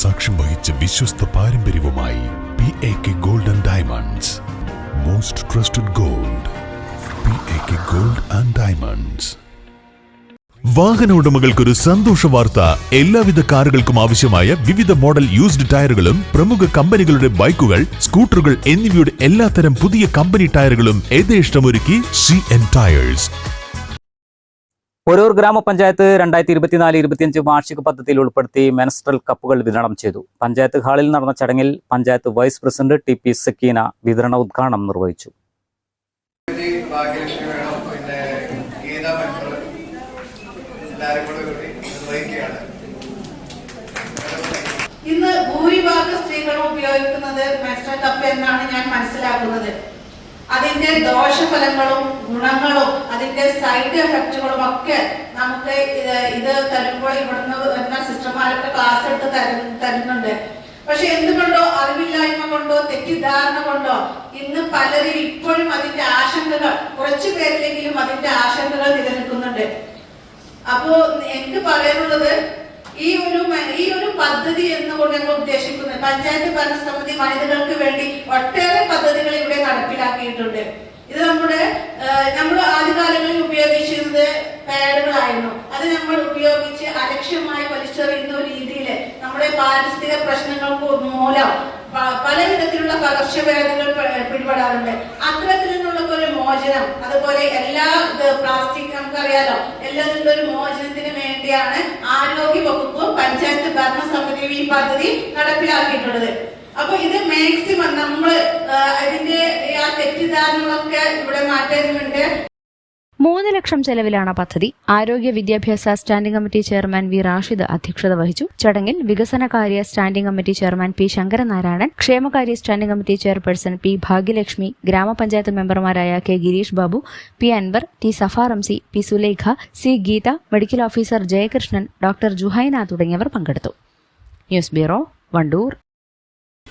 സാക്ഷ്യം വഹിച്ച വിശ്വസ്ത പാരമ്പര്യവുമായി P A K gold and diamonds most trusted gold P A K gold and diamonds വാഹന ഉടമകൾക്കൊരു സന്തോഷ വാർത്ത. എല്ലാവിധ കാറുകൾക്കും ആവശ്യമായ വിവിധ മോഡൽ യൂസ്ഡ് ടയറുകളും പ്രമുഖ കമ്പനികളുടെ ബൈക്കുകൾ സ്കൂട്ടറുകൾ എന്നിവയുടെ എല്ലാത്തരം പുതിയ കമ്പനി ടയറുകളും യഥേഷ്ടമൊരുക്കി സി എൻ ടയേഴ്സ് ഒരൂർ ഗ്രാമപഞ്ചായത്ത് രണ്ടായിരത്തി ഇരുപത്തിനാല് ഇരുപത്തിയഞ്ച് വാർഷിക പദ്ധതിയിൽ ഉൾപ്പെടുത്തി മെനസ്ട്രൽ കപ്പുകൾ വിതരണം ചെയ്തു. പഞ്ചായത്ത് ഹാളിൽ നടന്ന ചടങ്ങിൽ panchayat vice president T P Sakeena വിതരണ ഉദ്ഘാടനം നിർവഹിച്ചു. ഇന്ന് ഭൂരിഭാഗം സ്ത്രീകളും ഉപയോഗിക്കുന്നത് മെൻസ്ട്രൽ കപ്പ് എന്നാണ് ഞാൻ മനസ്സിലാക്കുന്നത്. അതിന്റെ ദോഷഫലങ്ങളും ഗുണങ്ങളും അതിന്റെ സൈഡ് എഫക്റ്റുകളും ഒക്കെ നമുക്ക് ഇത് ഇത് തരുമ്പോൾ ഇവിടുന്ന് വരുന്ന സിസ്റ്റർമാരൊക്കെ ക്ലാസ് എടുത്ത് തരു- തരുന്നുണ്ട്. പക്ഷെ എന്തുകൊണ്ടോ അറിവില്ലായ്മ കൊണ്ടോ തെറ്റിദ്ധാരണ കൊണ്ടോ ഇന്ന് പലരും ഇപ്പോഴും അതിന്റെ ആശങ്കകൾ കുറച്ചു പേരിലെങ്കിലും അതിന്റെ ആശങ്കകൾ നിലനിൽക്കുന്നുണ്ട്. അപ്പോ എനിക്ക് പറയാനുള്ളത് ഈ ഒരു ഈ ഒരു പദ്ധതി എന്നുകൊണ്ട് ഞങ്ങൾ ഉദ്ദേശിക്കുന്നത് പഞ്ചായത്ത് ഭരണസമിതി വനിതകൾക്ക് വേണ്ടി ഒട്ടേറെ പദ്ധതികൾ ഇവിടെ നടപ്പിലാക്കിയിട്ടുണ്ട്. ഇത് നമ്മുടെ നമ്മൾ ആദ്യകാലങ്ങളിൽ ഉപയോഗിച്ചിരുന്നത് പാഡുകളായിരുന്നു. അത് നമ്മൾ ഉപയോഗിച്ച് അലക്ഷ്യമായി വലിച്ചെറിയുന്ന രീതിയിൽ നമ്മുടെ പാരിസ്ഥിതിക പ്രശ്നങ്ങൾക്ക് മൂലം പല വിധത്തിലുള്ള പകർച്ചവ്യാധികൾ പിടിപെടാറുണ്ട്. അത്തരത്തിൽ നിന്നുള്ള ഒരു മോചനം അതുപോലെ എല്ലാ പ്ലാസ്റ്റിക് നമുക്കറിയാലോ എല്ലാത്തിനുള്ള ഒരു മോചനത്തിന് വേണ്ടിയാണ് ആരോഗ്യ പഞ്ചായത്ത് ഈ പദ്ധതി നടപ്പിലാക്കിയിട്ടുള്ളത്. അപ്പൊ ഇത് മാക്സിമം നമ്മൾ അതിന്റെ ആ തെറ്റിദ്ധാരണകളൊക്കെ ഇവിടെ മാറ്റേണ്ടതുണ്ട്. മൂന്ന് ലക്ഷം ചെലവിലാണ് പദ്ധതി. ആരോഗ്യ വിദ്യാഭ്യാസ standing committee chairman V Rashid അധ്യക്ഷത വഹിച്ചു. ചടങ്ങിൽ വികസനകാര്യ standing committee chairman P Sankaranarayanan ക്ഷേമകാര്യ standing committee chairperson P Bhagyalakshmi ഗ്രാമപഞ്ചായത്ത് മെമ്പർമാരായ K Girish Babu P Anwar T Safa Ramsi P Sulekha C Geetha medical officer Jayakrishnan doctor Juhaina തുടങ്ങിയവർ പങ്കെടുത്തു. News bureau Wandoor.